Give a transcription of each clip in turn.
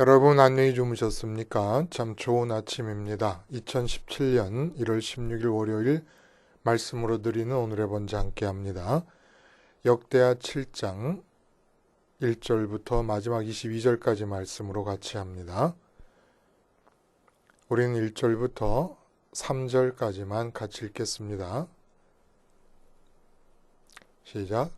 여러분 안녕히 주무셨습니까? 참 좋은 아침입니다. 2017년 1월 16일 월요일 말씀으로 드리는 오늘의 번제 함께 합니다. 역대하 7장 1절부터 마지막 22절까지 말씀으로 같이 합니다. 우리는 1절부터 3절까지만 같이 읽겠습니다. 시작.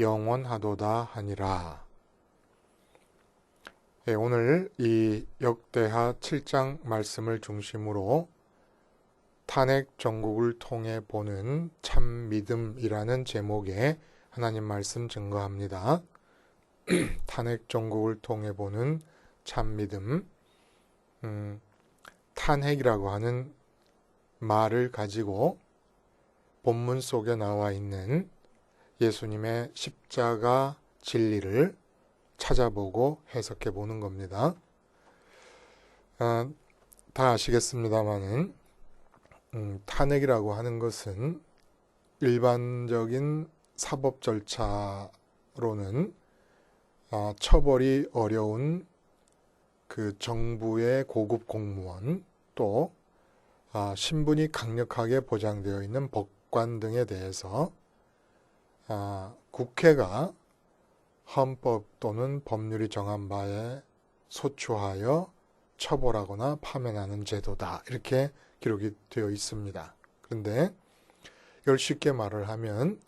영원하도다 하니라. 예, 오늘 이 역대하 7장 말씀을 중심으로 탄핵 전국을 통해 보는 참 믿음이라는 제목의 하나님 말씀 증거합니다. 탄핵 전국을 통해 보는 참 믿음. 음, 탄핵이라고 하는 말을 가지고 본문 속에 나와 있는 예수님의 십자가 진리를 찾아보고 해석해 보는 겁니다. 아, 다 아시겠습니다만은 음, 탄핵이라고 하는 것은 일반적인 사법 절차로는 아, 처벌이 어려운 그 정부의 고급 공무원 또 아, 신분이 강력하게 보장되어 있는 법관 등에 대해서 아, 국회가 헌법 또는 법률이 정한 바에 소추하여 처벌하거나 파면하는 제도다. 이렇게 기록이 되어 있습니다. 그런데 이걸 쉽게 말을 하면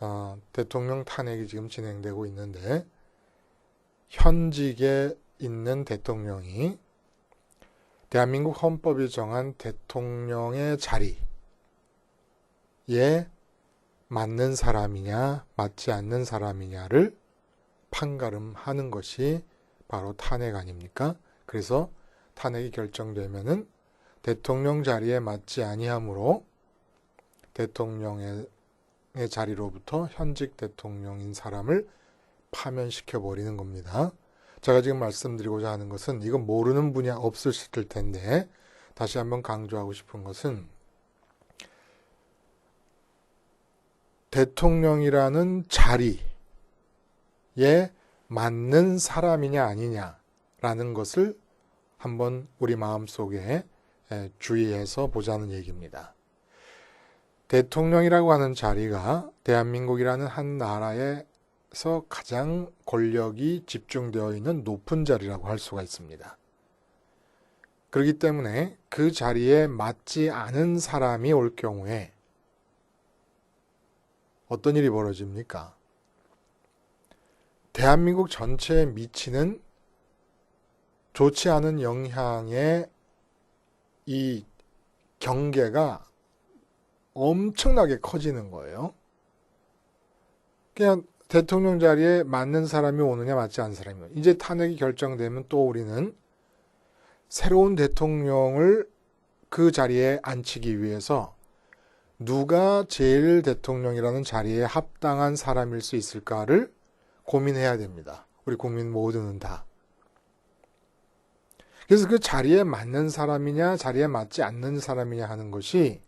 어, 대통령 탄핵이 지금 진행되고 있는데 현직에 있는 대통령이 대한민국 헌법이 정한 대통령의 자리에 맞는 사람이냐, 맞지 않는 사람이냐를 판가름하는 것이 바로 탄핵 아닙니까? 그래서 탄핵이 결정되면은 대통령 자리에 맞지 아니하므로 대통령의 자리로부터 현직 대통령인 사람을 파면시켜 버리는 겁니다. 제가 지금 말씀드리고자 하는 것은 이건 모르는 분이 없으실 텐데 다시 한번 강조하고 싶은 것은 대통령이라는 자리에 맞는 사람이냐 아니냐라는 것을 한번 우리 마음속에 주의해서 보자는 얘기입니다. 대통령이라고 하는 자리가 대한민국이라는 한 나라에서 가장 권력이 집중되어 있는 높은 자리라고 할 수가 있습니다. 그렇기 때문에 그 자리에 맞지 않은 사람이 올 경우에 어떤 일이 벌어집니까? 대한민국 전체에 미치는 좋지 않은 영향의 이 경계가 엄청나게 커지는 거예요. 그냥 대통령 자리에 맞는 사람이 오느냐 맞지 않은 사람이 오느냐. 이제 탄핵이 결정되면 또 우리는 새로운 대통령을 그 자리에 앉히기 위해서 누가 제일 대통령이라는 자리에 합당한 사람일 수 있을까를 고민해야 됩니다. 우리 국민 모두는 다. 그래서 그 자리에 맞는 사람이냐, 자리에 맞지 않는 사람이냐 하는 것이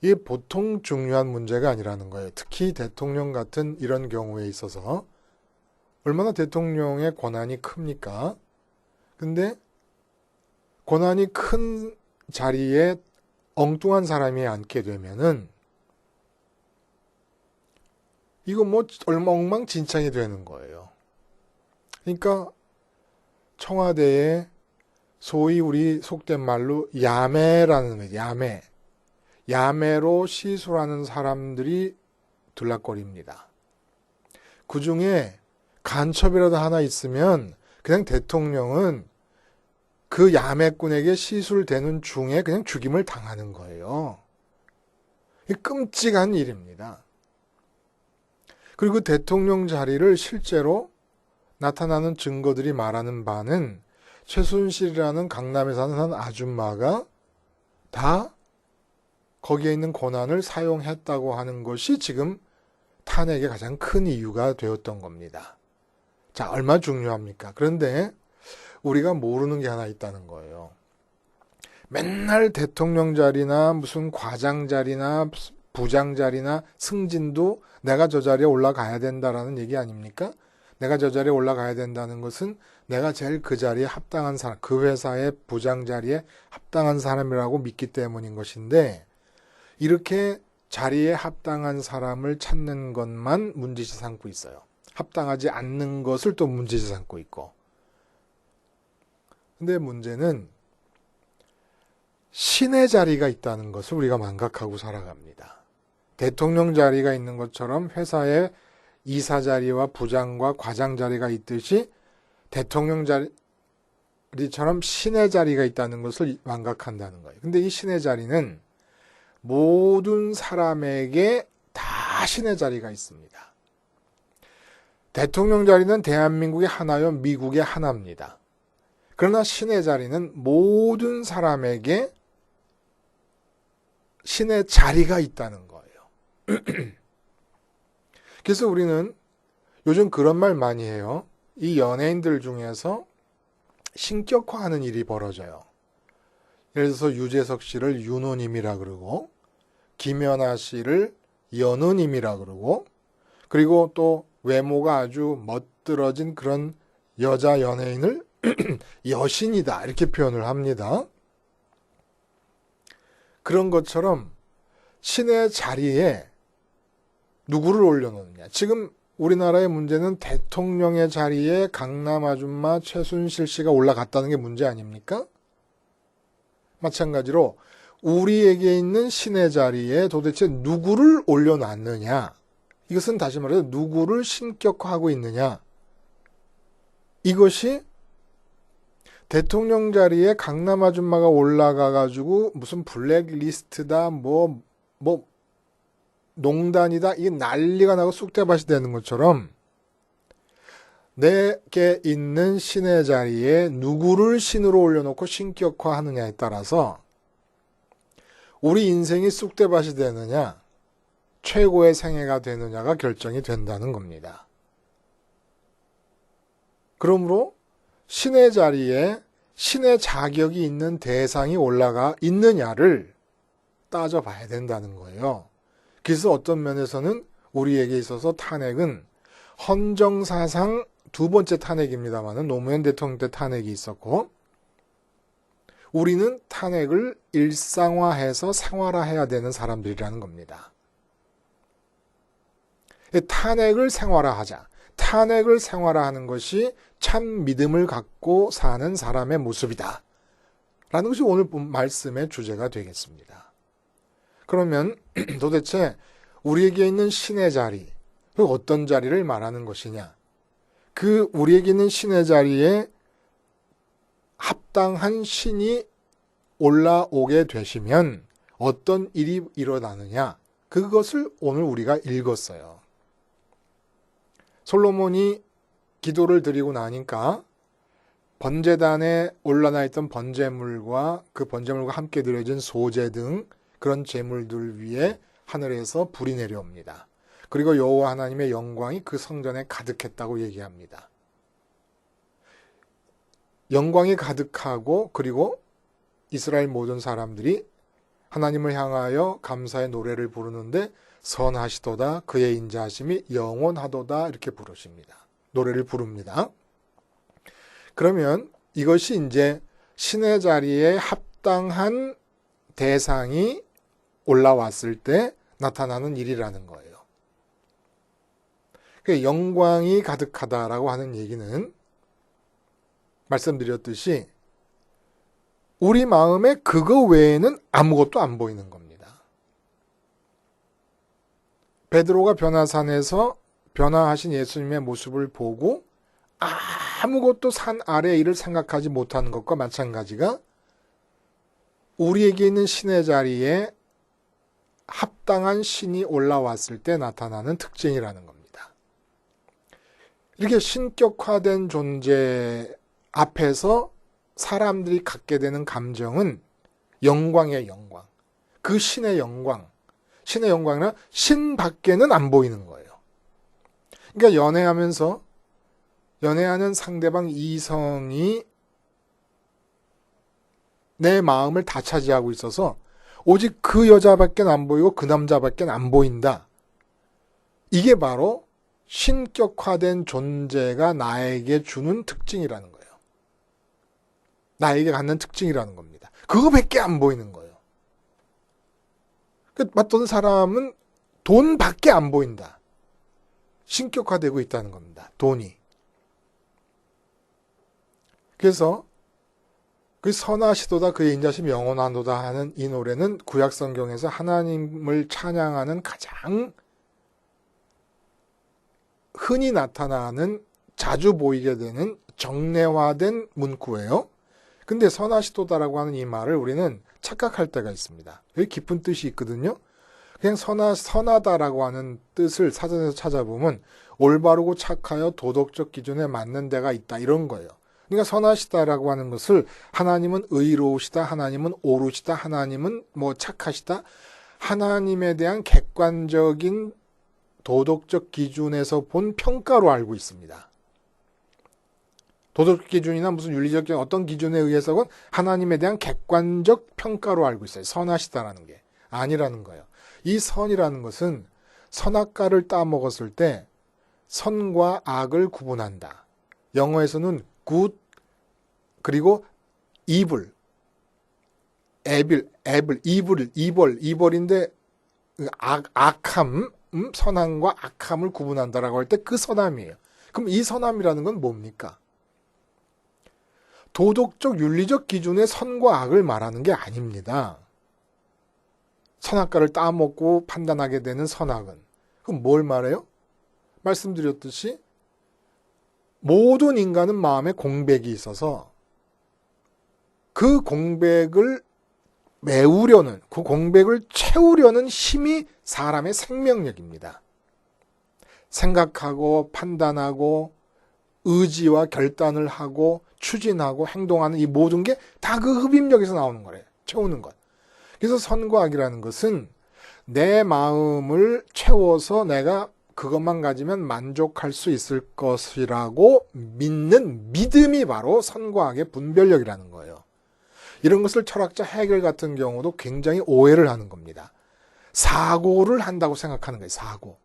이게 보통 중요한 문제가 아니라는 거예요. 특히 대통령 같은 이런 경우에 있어서 얼마나 대통령의 권한이 큽니까? 근데 권한이 큰 자리에 엉뚱한 사람이 앉게 되면은 이거 뭐 얼마 엉망진창이 되는 거예요. 그러니까 청와대에 소위 우리 속된 말로 야매라는 야매, 야매로 시술하는 사람들이 들락거립니다. 그 중에 간첩이라도 하나 있으면 그냥 대통령은 그 야매꾼에게 시술되는 중에 그냥 죽임을 당하는 거예요. 끔찍한 일입니다. 그리고 대통령 자리를 실제로 나타나는 증거들이 말하는 바는 최순실이라는 강남에 사는 한 아줌마가 다 거기에 있는 권한을 사용했다고 하는 것이 지금 탄핵의 가장 큰 이유가 되었던 겁니다. 자, 얼마 중요합니까? 그런데 우리가 모르는 게 하나 있다는 거예요. 맨날 대통령 자리나 무슨 과장 자리나 부장 자리나 승진도 내가 저 자리에 올라가야 된다라는 얘기 아닙니까? 내가 저 자리에 올라가야 된다는 것은 내가 제일 그 자리에 합당한 사람, 그 회사의 부장 자리에 합당한 사람이라고 믿기 때문인 것인데, 이렇게 자리에 합당한 사람을 찾는 것만 문제시 삼고 있어요. 합당하지 않는 것을 또 문제시 삼고 있고. 근데 문제는 신의 자리가 있다는 것을 우리가 망각하고 살아갑니다. 대통령 자리가 있는 것처럼 회사에 이사 자리와 부장과 과장 자리가 있듯이 대통령 자리처럼 신의 자리가 있다는 것을 망각한다는 거예요. 근데 이 신의 자리는 모든 사람에게 다 신의 자리가 있습니다. 대통령 자리는 대한민국의 하나요, 미국의 하나입니다. 그러나 신의 자리는 모든 사람에게 신의 자리가 있다는 거예요. 그래서 우리는 요즘 그런 말 많이 해요. 이 연예인들 중에서 신격화하는 일이 벌어져요. 예를 들어서 유재석 씨를 윤호님이라 그러고 김연아 씨를 연우님이라 그러고 그리고 또 외모가 아주 멋들어진 그런 여자 연예인을 여신이다 이렇게 표현을 합니다. 그런 것처럼 신의 자리에 누구를 올려놓느냐. 지금 우리나라의 문제는 대통령의 자리에 강남 아줌마 최순실 씨가 올라갔다는 게 문제 아닙니까? 마찬가지로 우리에게 있는 신의 자리에 도대체 누구를 올려놨느냐. 이것은 다시 말해서 누구를 신격화하고 있느냐. 이것이 대통령 자리에 강남 아줌마가 올라가 가지고 무슨 블랙리스트다 뭐뭐 뭐 농단이다 이게 난리가 나고 쑥대밭이 되는 것처럼 내게 있는 신의 자리에 누구를 신으로 올려놓고 신격화하느냐에 따라서 우리 인생이 쑥대밭이 되느냐 최고의 생애가 되느냐가 결정이 된다는 겁니다. 그러므로 신의 자리에 신의 자격이 있는 대상이 올라가 있느냐를 따져봐야 된다는 거예요. 그래서 어떤 면에서는 우리에게 있어서 탄핵은 헌정사상 두 번째 탄핵입니다만은 노무현 대통령 때 탄핵이 있었고 우리는 탄핵을 일상화해서 생활화해야 되는 사람들이라는 겁니다. 탄핵을 생활화하자. 탄핵을 생활화하는 것이 참 믿음을 갖고 사는 사람의 모습이다. 라는 것이 오늘 말씀의 주제가 되겠습니다. 그러면 도대체 우리에게 있는 신의 자리, 그 어떤 자리를 말하는 것이냐? 그 우리에게 있는 신의 자리에 합당한 신이 올라오게 되시면 어떤 일이 일어나느냐? 그것을 오늘 우리가 읽었어요. 솔로몬이 기도를 드리고 나니까 번제단에 올라나 있던 번제물과 그 번제물과 함께 드려진 소재 등 그런 제물들 위에 하늘에서 불이 내려옵니다. 그리고 여호와 하나님의 영광이 그 성전에 가득했다고 얘기합니다. 영광이 가득하고 그리고 이스라엘 모든 사람들이 하나님을 향하여 감사의 노래를 부르는데 선하시도다 그의 인자하심이 영원하도다 이렇게 부르십니다. 노래를 부릅니다. 그러면 이것이 이제 신의 자리에 합당한 대상이 올라왔을 때 나타나는 일이라는 거예요. 그 영광이 가득하다라고 하는 얘기는 말씀드렸듯이 우리 마음에 그거 외에는 아무것도 안 보이는 겁니다. 베드로가 변화산에서 변화하신 예수님의 모습을 보고 아무것도 산 아래 일을 생각하지 못하는 것과 마찬가지가 우리에게 있는 신의 자리에 합당한 신이 올라왔을 때 나타나는 특징이라는 겁니다. 이렇게 신격화된 존재 앞에서 사람들이 갖게 되는 감정은 영광의 영광. 그 신의 영광. 신의 영광이나 신 밖에는 안 보이는 거예요. 그러니까 연애하면서 연애하는 상대방 이성이 내 마음을 다 차지하고 있어서 오직 그 여자밖에 안 보이고 그 남자밖에 안 보인다. 이게 바로 신격화된 존재가 나에게 주는 특징이라는 거예요. 나에게 갖는 특징이라는 겁니다. 그거밖에 안 보이는 거예요. 그 어떤 사람은 돈밖에 안 보인다. 신격화되고 있다는 겁니다. 돈이. 그래서 그 선하시도다 그의 인자심 영원하도다 하는 이 노래는 구약 성경에서 하나님을 찬양하는 가장 흔히 나타나는 자주 보이게 되는 정례화된 문구예요. 근데 선하시도다라고 하는 이 말을 우리는 착각할 때가 있습니다. 여기 깊은 뜻이 있거든요. 그냥 선하, 선하다라고 하는 뜻을 사전에서 찾아보면 올바르고 착하여 도덕적 기준에 맞는 데가 있다 이런 거예요. 그러니까 선하시다라고 하는 것을 하나님은 의로우시다, 하나님은 오르시다, 하나님은 뭐 착하시다, 하나님에 대한 객관적인 도덕적 기준에서 본 평가로 알고 있습니다. 도덕 기준이나 무슨 윤리적 어떤 기준에 의해서는 하나님에 대한 객관적 평가로 알고 있어요. 선하시다라는 게 아니라는 거예요. 이 선이라는 것은 선악과를 따먹었을 때 선과 악을 구분한다. 영어에서는 good 그리고 evil, evil, evil, evil, evil, evil인데 악, 악함, 음? 선함과 악함을 구분한다라고 할 때 그 선함이에요. 그럼 이 선함이라는 건 뭡니까? 도덕적 윤리적 기준의 선과 악을 말하는 게 아닙니다. 선악과를 따먹고 판단하게 되는 선악은 그럼 뭘 말해요? 말씀드렸듯이 모든 인간은 마음에 공백이 있어서 그 공백을 메우려는 그 공백을 채우려는 힘이 사람의 생명력입니다. 생각하고 판단하고 의지와 결단을 하고 추진하고 행동하는 이 모든 게 다 그 흡입력에서 나오는 거래요. 채우는 것. 그래서 선과 악이라는 것은 내 마음을 채워서 내가 그것만 가지면 만족할 수 있을 것이라고 믿는 믿음이 바로 선과 악의 분별력이라는 거예요. 이런 것을 철학자 해결 같은 경우도 굉장히 오해를 하는 겁니다. 사고를 한다고 생각하는 거예요. 사고.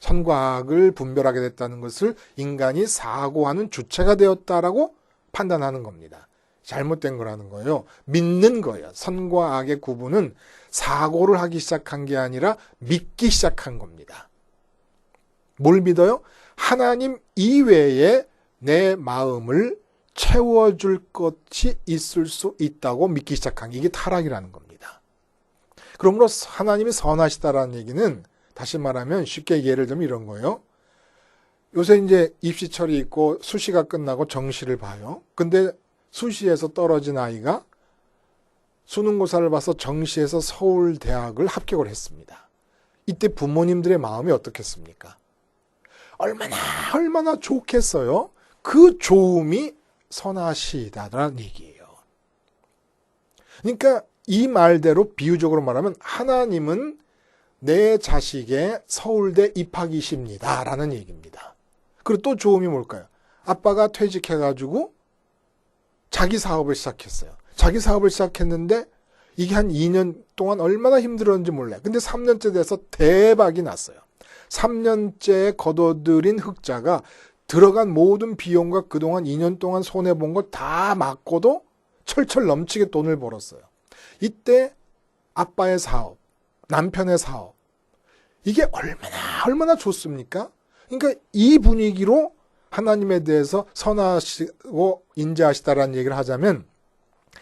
선과 악을 분별하게 됐다는 것을 인간이 사고하는 주체가 되었다라고 판단하는 겁니다. 잘못된 거라는 거예요. 믿는 거예요. 선과 악의 구분은 사고를 하기 시작한 게 아니라 믿기 시작한 겁니다. 뭘 믿어요? 하나님 이외에 내 마음을 채워줄 것이 있을 수 있다고 믿기 시작한 게 이게 타락이라는 겁니다. 그러므로 하나님이 선하시다라는 얘기는 다시 말하면 쉽게 예를 들면 이런 거예요. 요새 이제 입시철이 있고 수시가 끝나고 정시를 봐요. 근데 수시에서 떨어진 아이가 수능고사를 봐서 정시에서 서울대학을 합격을 했습니다. 이때 부모님들의 마음이 어떻겠습니까? 얼마나 얼마나 좋겠어요. 그 좋음이 선하시다라는 얘기예요. 그러니까 이 말대로 비유적으로 말하면 하나님은 내 자식의 서울대 입학이십니다 라는 얘기입니다. 그리고 또 좋음이 뭘까요? 아빠가 퇴직해가지고 자기 사업을 시작했어요. 자기 사업을 시작했는데 이게 한 2년 동안 얼마나 힘들었는지 몰라요. 근데 3년째 돼서 대박이 났어요. 3년째 거둬들인 흑자가 들어간 모든 비용과 그동안 2년 동안 손해본 거다 맞고도 철철 넘치게 돈을 벌었어요. 이때 아빠의 사업, 남편의 사업, 이게 얼마나, 얼마나 좋습니까? 그러니까 이 분위기로 하나님에 대해서 선하시고 인자하시다라는 얘기를 하자면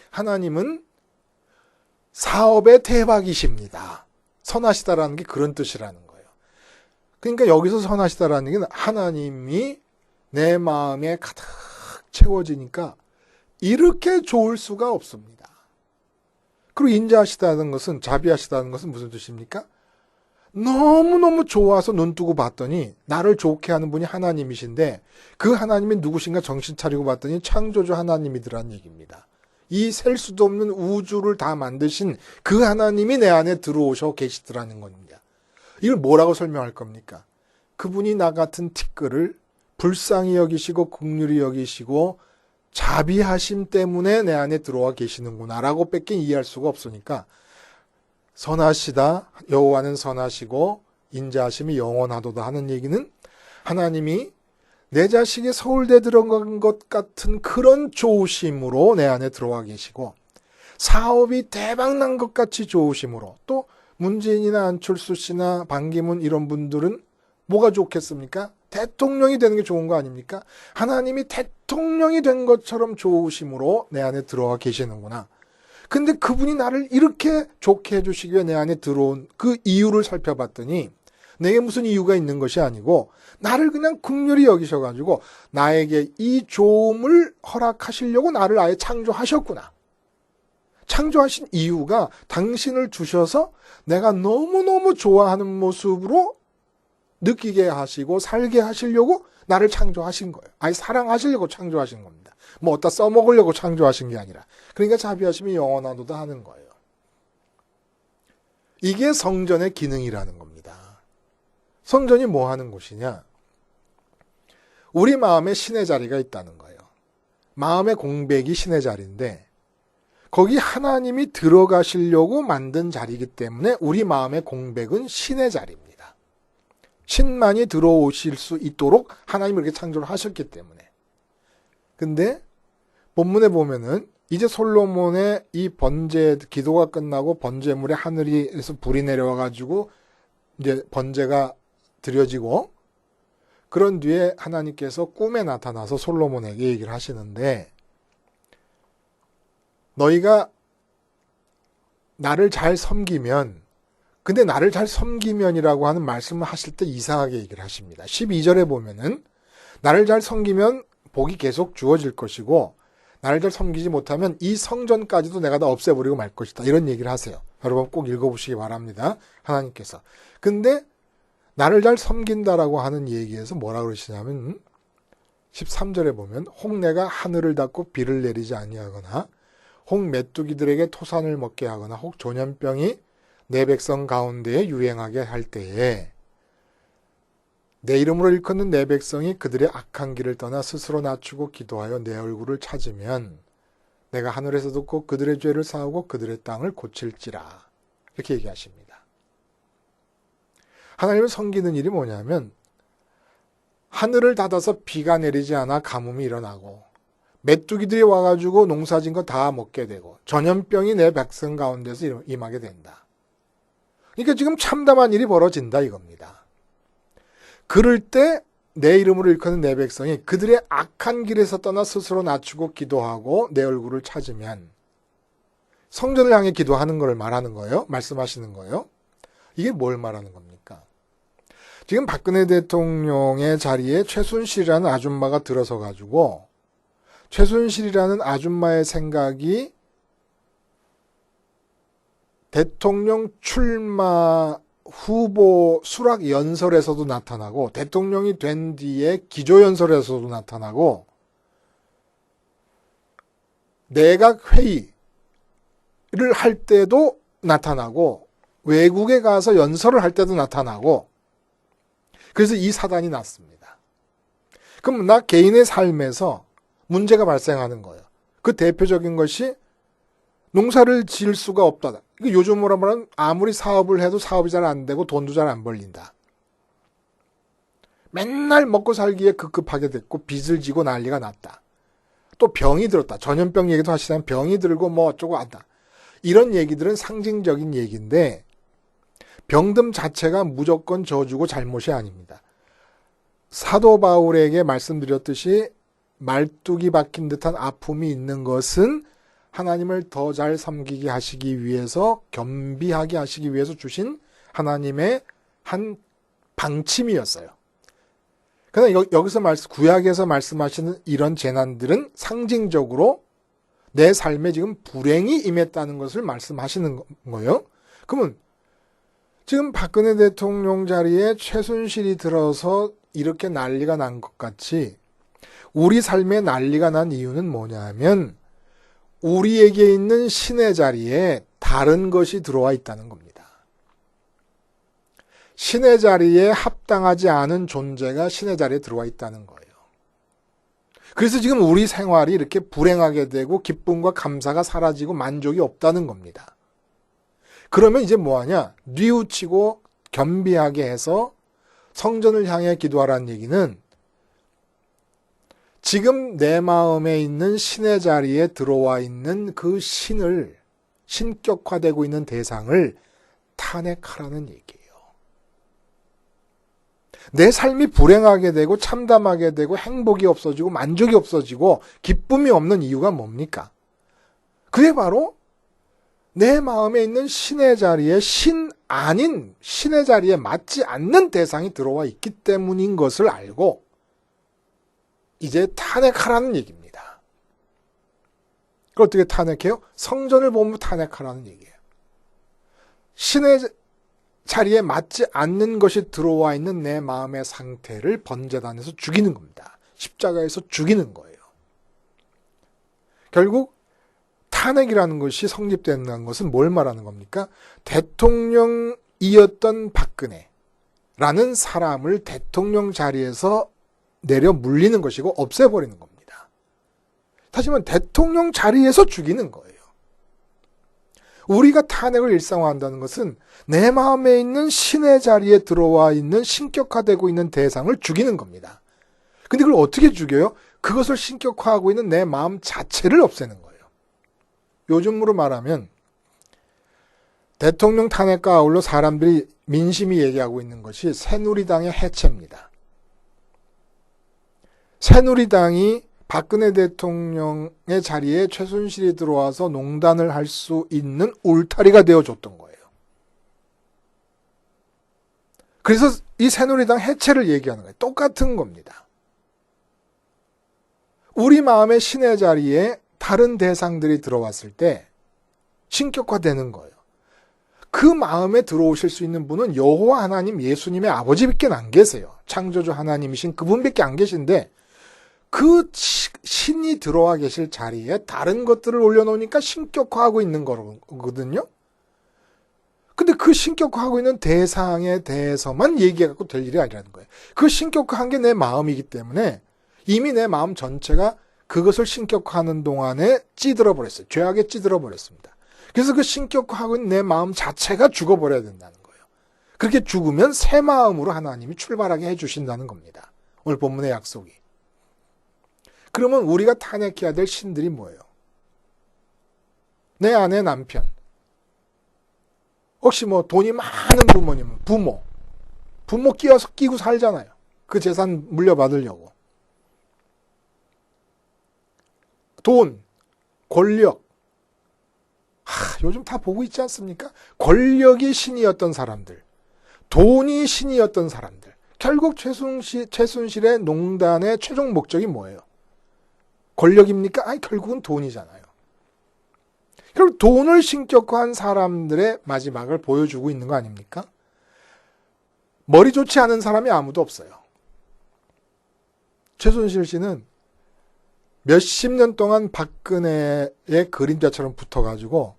하나님은 사업의 대박이십니다. 선하시다라는 게 그런 뜻이라는 거예요. 그러니까 여기서 선하시다라는 얘기는 하나님이 내 마음에 가득 채워지니까 이렇게 좋을 수가 없습니다. 그리고 인자하시다는 것은 자비하시다는 것은 무슨 뜻입니까? 너무너무 좋아서 눈 뜨고 봤더니 나를 좋게 하는 분이 하나님이신데 그 하나님이 누구신가 정신 차리고 봤더니 창조주 하나님이더란 얘기입니다. 이 셀 수도 없는 우주를 다 만드신 그 하나님이 내 안에 들어오셔 계시더라는 겁니다. 이걸 뭐라고 설명할 겁니까? 그분이 나 같은 티끌을 불쌍히 여기시고 극률이 여기시고 자비하심 때문에 내 안에 들어와 계시는구나라고 뺏긴 이해할 수가 없으니까 선하시다 여호와는 선하시고 인자하심이 영원하도다 하는 얘기는 하나님이 내 자식이 서울대 들어간 것 같은 그런 좋으심으로 내 안에 들어와 계시고 사업이 대박 난 것 같이 좋으심으로 또 문재인이나 안철수 씨나 반기문 이런 분들은 뭐가 좋겠습니까? 대통령이 되는 게 좋은 거 아닙니까? 하나님이 대통령이 된 것처럼 좋으심으로 내 안에 들어와 계시는구나. 근데 그분이 나를 이렇게 좋게 해주시기 위해 내 안에 들어온 그 이유를 살펴봤더니 내게 무슨 이유가 있는 것이 아니고 나를 그냥 극렬히 여기셔가지고 나에게 이 좋음을 허락하시려고 나를 아예 창조하셨구나. 창조하신 이유가 당신을 주셔서 내가 너무너무 좋아하는 모습으로 느끼게 하시고 살게 하시려고 나를 창조하신 거예요. 아예 사랑하시려고 창조하신 겁니다. 뭐 어디다 써먹으려고 창조하신 게 아니라. 그러니까 자비하심이 영원하도다 하는 거예요. 이게 성전의 기능이라는 겁니다. 성전이 뭐 하는 곳이냐? 우리 마음에 신의 자리가 있다는 거예요. 마음의 공백이 신의 자리인데 거기 하나님이 들어가시려고 만든 자리이기 때문에 우리 마음의 공백은 신의 자리입니다. 신만이 들어오실 수 있도록 하나님이 이렇게 창조를 하셨기 때문에. 근데 본문에 보면은 이제 솔로몬의 이 번제 기도가 끝나고 번제물에 하늘에서 불이 내려와 가지고 이제 번제가 드려지고 그런 뒤에 하나님께서 꿈에 나타나서 솔로몬에게 얘기를 하시는데 너희가 나를 잘 섬기면 근데 나를 잘 섬기면이라고 하는 말씀을 하실 때 이상하게 얘기를 하십니다. 12절에 보면은 나를 잘 섬기면 복이 계속 주어질 것이고 나를 잘 섬기지 못하면 이 성전까지도 내가 다 없애버리고 말 것이다. 이런 얘기를 하세요. 여러분 꼭 읽어보시기 바랍니다. 하나님께서. 근데 나를 잘 섬긴다라고 하는 얘기에서 뭐라 그러시냐면 13절에 보면 혹 내가 하늘을 닫고 비를 내리지 아니하거나 혹 메뚜기들에게 토산을 먹게 하거나 혹 조년병이 내 백성 가운데에 유행하게 할 때에 내 이름으로 일컫는 내 백성이 그들의 악한 길을 떠나 스스로 낮추고 기도하여 내 얼굴을 찾으면 내가 하늘에서 듣고 그들의 죄를 사하고 그들의 땅을 고칠지라 이렇게 얘기하십니다. 하나님을 섬기는 일이 뭐냐면 하늘을 닫아서 비가 내리지 않아 가뭄이 일어나고 메뚜기들이 와가지고 농사진 거 다 먹게 되고 전염병이 내 백성 가운데서 임하게 된다. 그러니까 지금 참담한 일이 벌어진다 이겁니다. 그럴 때 내 이름으로 일컫는 내 백성이 그들의 악한 길에서 떠나 스스로 낮추고 기도하고 내 얼굴을 찾으면 성전을 향해 기도하는 것을 말하는 거예요. 말씀하시는 거예요. 이게 뭘 말하는 겁니까? 지금 박근혜 대통령의 자리에 최순실이라는 아줌마가 들어서 가지고 최순실이라는 아줌마의 생각이 대통령 출마 후보 수락 연설에서도 나타나고 대통령이 된 뒤에 기조 연설에서도 나타나고 내각 회의를 할 때도 나타나고 외국에 가서 연설을 할 때도 나타나고 그래서 이 사단이 났습니다. 그럼 나 개인의 삶에서 문제가 발생하는 거예요. 그 대표적인 것이 농사를 지을 수가 없다. 요즘으로 말하면 아무리 사업을 해도 사업이 잘 안 되고 돈도 잘 안 벌린다. 맨날 먹고 살기에 급급하게 됐고 빚을 지고 난리가 났다. 또 병이 들었다. 전염병 얘기도 하시면 병이 들고 뭐 어쩌고 한다. 이런 얘기들은 상징적인 얘기인데 병듦 자체가 무조건 저주고 잘못이 아닙니다. 사도 바울에게 말씀드렸듯이 말뚝이 박힌 듯한 아픔이 있는 것은 하나님을 더 잘 섬기게 하시기 위해서 겸비하게 하시기 위해서 주신 하나님의 한 방침이었어요. 그러나 여기서 말씀 구약에서 말씀하시는 이런 재난들은 상징적으로 내 삶에 지금 불행이 임했다는 것을 말씀하시는 거예요. 그러면 지금 박근혜 대통령 자리에 최순실이 들어서 이렇게 난리가 난 것 같이 우리 삶에 난리가 난 이유는 뭐냐 하면 우리에게 있는 신의 자리에 다른 것이 들어와 있다는 겁니다. 신의 자리에 합당하지 않은 존재가 신의 자리에 들어와 있다는 거예요. 그래서 지금 우리 생활이 이렇게 불행하게 되고 기쁨과 감사가 사라지고 만족이 없다는 겁니다. 그러면 이제 뭐 하냐? 뉘우치고 겸비하게 해서 성전을 향해 기도하라는 얘기는 지금 내 마음에 있는 신의 자리에 들어와 있는 그 신을 신격화되고 있는 대상을 탄핵하라는 얘기예요. 내 삶이 불행하게 되고 참담하게 되고 행복이 없어지고 만족이 없어지고 기쁨이 없는 이유가 뭡니까? 그게 바로 내 마음에 있는 신의 자리에 신 아닌 신의 자리에 맞지 않는 대상이 들어와 있기 때문인 것을 알고 이제 탄핵하라는 얘기입니다. 그 어떻게 탄핵해요? 성전을 보면 탄핵하라는 얘기예요. 신의 자리에 맞지 않는 것이 들어와 있는 내 마음의 상태를 번제단에서 죽이는 겁니다. 십자가에서 죽이는 거예요. 결국 탄핵이라는 것이 성립된다는 것은 뭘 말하는 겁니까? 대통령이었던 박근혜라는 사람을 대통령 자리에서 내려 물리는 것이고 없애버리는 겁니다. 다시 말하면 대통령 자리에서 죽이는 거예요. 우리가 탄핵을 일상화한다는 것은 내 마음에 있는 신의 자리에 들어와 있는 신격화되고 있는 대상을 죽이는 겁니다. 근데 그걸 어떻게 죽여요? 그것을 신격화하고 있는 내 마음 자체를 없애는 거예요. 요즘으로 말하면 대통령 탄핵과 아울러 사람들이 민심이 얘기하고 있는 것이 새누리당의 해체입니다. 새누리당이 박근혜 대통령의 자리에 최순실이 들어와서 농단을 할 수 있는 울타리가 되어줬던 거예요. 그래서 이 새누리당 해체를 얘기하는 거예요. 똑같은 겁니다. 우리 마음의 신의 자리에 다른 대상들이 들어왔을 때 신격화되는 거예요. 그 마음에 들어오실 수 있는 분은 여호와 하나님 예수님의 아버지밖에 안 계세요. 창조주 하나님이신 그분밖에 안 계신데 그 신이 들어와 계실 자리에 다른 것들을 올려놓으니까 신격화하고 있는 거거든요. 근데 그 신격화하고 있는 대상에 대해서만 얘기해갖고 될 일이 아니라는 거예요. 그 신격화한 게 내 마음이기 때문에 이미 내 마음 전체가 그것을 신격화하는 동안에 찌들어 버렸어요. 죄악에 찌들어 버렸습니다. 그래서 그 신격화하고 있는 내 마음 자체가 죽어버려야 된다는 거예요. 그렇게 죽으면 새 마음으로 하나님이 출발하게 해주신다는 겁니다. 오늘 본문의 약속이. 그러면 우리가 탄핵해야 될 신들이 뭐예요? 내 아내 남편. 혹시 뭐 돈이 많은 부모님, 부모. 부모 끼어서 끼고 살잖아요. 그 재산 물려받으려고. 돈, 권력. 하, 요즘 다 보고 있지 않습니까? 권력이 신이었던 사람들. 돈이 신이었던 사람들. 결국 최순실, 최순실의 농단의 최종 목적이 뭐예요? 권력입니까? 아니, 결국은 돈이잖아요. 결국 돈을 신격화한 사람들의 마지막을 보여주고 있는 거 아닙니까? 머리 좋지 않은 사람이 아무도 없어요. 최순실 씨는 몇십 년 동안 박근혜의 그림자처럼 붙어가지고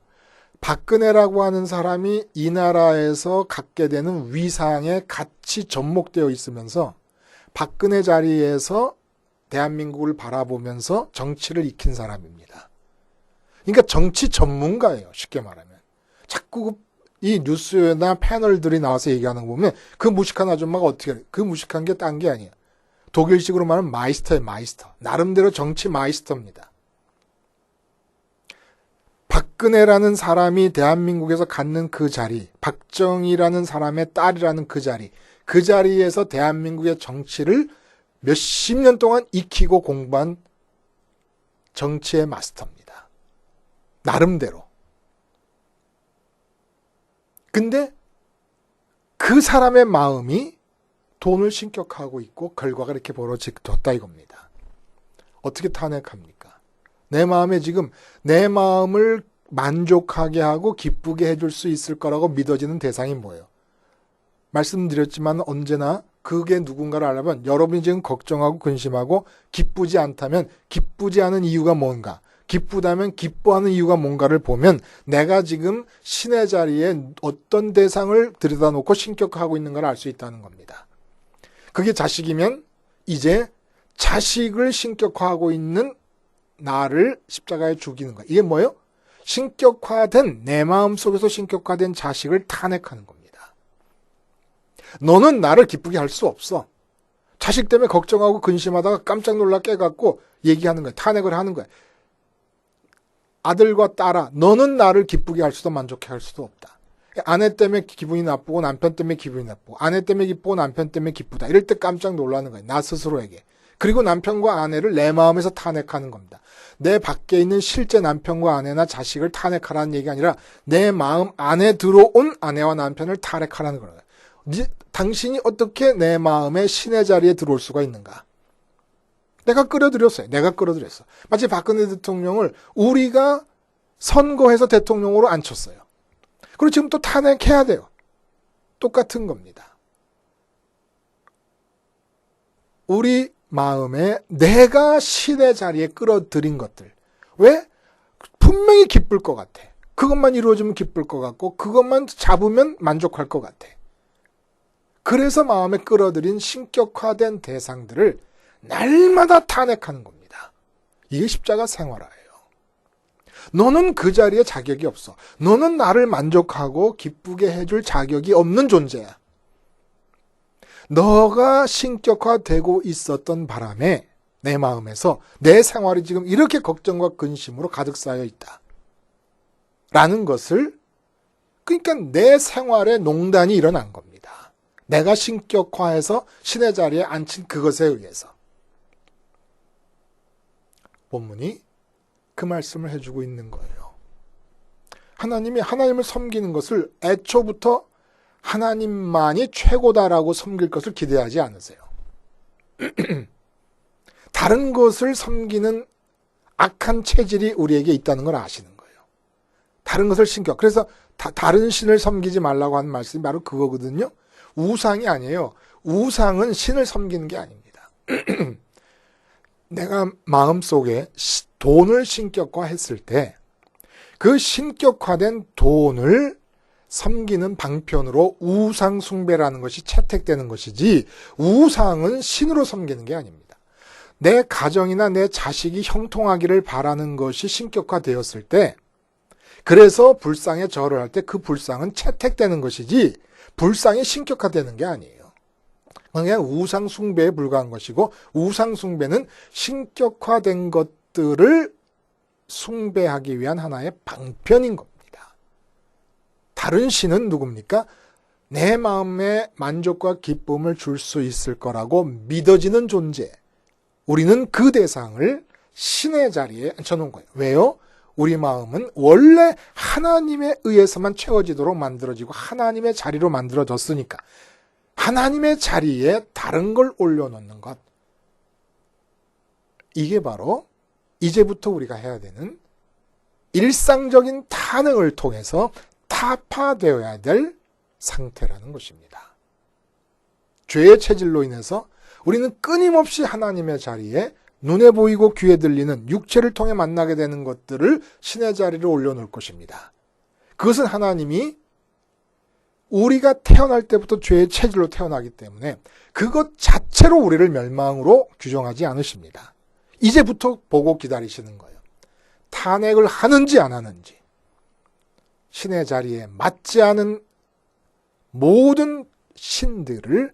박근혜라고 하는 사람이 이 나라에서 갖게 되는 위상에 같이 접목되어 있으면서 박근혜 자리에서 대한민국을 바라보면서 정치를 익힌 사람입니다. 그러니까 정치 전문가예요. 쉽게 말하면. 자꾸 이 뉴스나 패널들이 나와서 얘기하는 거 보면 그 무식한 아줌마가 어떻게 해? 그 무식한 게 딴 게 아니야. 독일식으로 말하면 마이스터예요. 마이스터. 나름대로 정치 마이스터입니다. 박근혜라는 사람이 대한민국에서 갖는 그 자리, 박정희라는 사람의 딸이라는 그 자리, 그 자리에서 대한민국의 정치를 몇십 년 동안 익히고 공부한 정치의 마스터입니다. 나름대로. 근데 그 사람의 마음이 돈을 신격하고 있고 결과가 이렇게 벌어졌다 이겁니다. 어떻게 탄핵합니까? 내 마음에 지금 내 마음을 만족하게 하고 기쁘게 해줄 수 있을 거라고 믿어지는 대상이 뭐예요? 말씀드렸지만 언제나 그게 누군가를 알아보면 여러분이 지금 걱정하고 근심하고 기쁘지 않다면 기쁘지 않은 이유가 뭔가 기쁘다면 기뻐하는 이유가 뭔가를 보면 내가 지금 신의 자리에 어떤 대상을 들여다놓고 신격화하고 있는가를 알 수 있다는 겁니다. 그게 자식이면 이제 자식을 신격화하고 있는 나를 십자가에 죽이는 거야. 이게 뭐예요? 신격화된 내 마음 속에서 신격화된 자식을 탄핵하는 겁니다. 너는 나를 기쁘게 할 수 없어. 자식 때문에 걱정하고 근심하다가 깜짝 놀라 깨갖고 얘기하는 거야. 탄핵을 하는 거야. 아들과 딸아, 너는 나를 기쁘게 할 수도 만족해 할 수도 없다. 아내 때문에 기분이 나쁘고 남편 때문에 기분이 나쁘고 아내 때문에 기쁘고 남편 때문에 기쁘다. 이럴 때 깜짝 놀라는 거예요. 나 스스로에게. 그리고 남편과 아내를 내 마음에서 탄핵하는 겁니다. 내 밖에 있는 실제 남편과 아내나 자식을 탄핵하라는 얘기가 아니라 내 마음 안에 들어온 아내와 남편을 탄핵하라는 거예요. 당신이 어떻게 내 마음의 신의 자리에 들어올 수가 있는가? 내가 끌어들였어요. 내가 끌어들였어. 마치 박근혜 대통령을 우리가 선거해서 대통령으로 앉혔어요. 그리고 지금 또 탄핵해야 돼요. 똑같은 겁니다. 우리 마음에 내가 신의 자리에 끌어들인 것들. 왜? 분명히 기쁠 것 같아. 그것만 이루어지면 기쁠 것 같고, 그것만 잡으면 만족할 것 같아. 그래서 마음에 끌어들인 신격화된 대상들을 날마다 탄핵하는 겁니다. 이게 십자가 생활화예요. 너는 그 자리에 자격이 없어. 너는 나를 만족하고 기쁘게 해줄 자격이 없는 존재야. 너가 신격화되고 있었던 바람에 내 마음에서 내 생활이 지금 이렇게 걱정과 근심으로 가득 쌓여 있다. 라는 것을 그러니까 내 생활에 농단이 일어난 겁니다. 내가 신격화해서 신의 자리에 앉힌 그것에 의해서. 본문이 그 말씀을 해주고 있는 거예요. 하나님이 하나님을 섬기는 것을 애초부터 하나님만이 최고다라고 섬길 것을 기대하지 않으세요. 다른 것을 섬기는 악한 체질이 우리에게 있다는 걸 아시는 거예요. 다른 것을 신경. 그래서 다, 다른 신을 섬기지 말라고 하는 말씀이 바로 그거거든요. 우상이 아니에요. 우상은 신을 섬기는 게 아닙니다. 내가 마음속에 돈을 신격화했을 때 그 신격화된 돈을 섬기는 방편으로 우상 숭배라는 것이 채택되는 것이지 우상은 신으로 섬기는 게 아닙니다. 내 가정이나 내 자식이 형통하기를 바라는 것이 신격화되었을 때 그래서 불상에 절을 할 때 그 불상은 채택되는 것이지 불상이 신격화되는 게 아니에요. 그냥 우상 숭배에 불과한 것이고 우상 숭배는 신격화된 것들을 숭배하기 위한 하나의 방편인 겁니다. 다른 신은 누굽니까? 내 마음에 만족과 기쁨을 줄 수 있을 거라고 믿어지는 존재. 우리는 그 대상을 신의 자리에 앉혀놓은 거예요. 왜요? 우리 마음은 원래 하나님에 의해서만 채워지도록 만들어지고 하나님의 자리로 만들어졌으니까 하나님의 자리에 다른 걸 올려놓는 것. 이게 바로 이제부터 우리가 해야 되는 일상적인 탄핵을 통해서 타파되어야 될 상태라는 것입니다. 죄의 체질로 인해서 우리는 끊임없이 하나님의 자리에 눈에 보이고 귀에 들리는 육체를 통해 만나게 되는 것들을 신의 자리를 올려놓을 것입니다. 그것은 하나님이 우리가 태어날 때부터 죄의 체질로 태어나기 때문에 그것 자체로 우리를 멸망으로 규정하지 않으십니다. 이제부터 보고 기다리시는 거예요. 탄핵을 하는지 안 하는지. 신의 자리에 맞지 않은 모든 신들을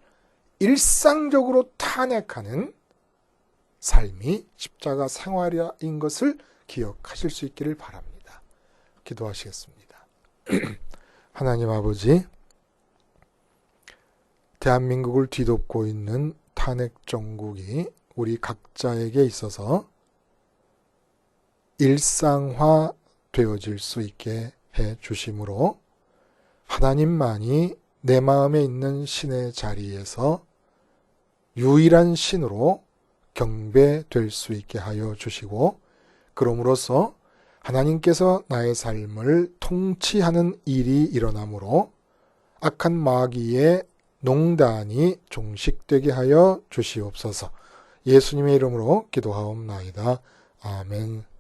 일상적으로 탄핵하는 삶이 십자가 생활인 것을 기억하실 수 있기를 바랍니다. 기도하시겠습니다. 하나님 아버지, 대한민국을 뒤덮고 있는 탄핵 정국이 우리 각자에게 있어서 일상화 되어질 수 있게 해 주심으로 하나님만이 내 마음에 있는 신의 자리에서 유일한 신으로 경배될 수 있게 하여 주시고 그럼으로써 하나님께서 나의 삶을 통치하는 일이 일어나므로 악한 마귀의 농단이 종식되게 하여 주시옵소서. 예수님의 이름으로 기도하옵나이다. 아멘.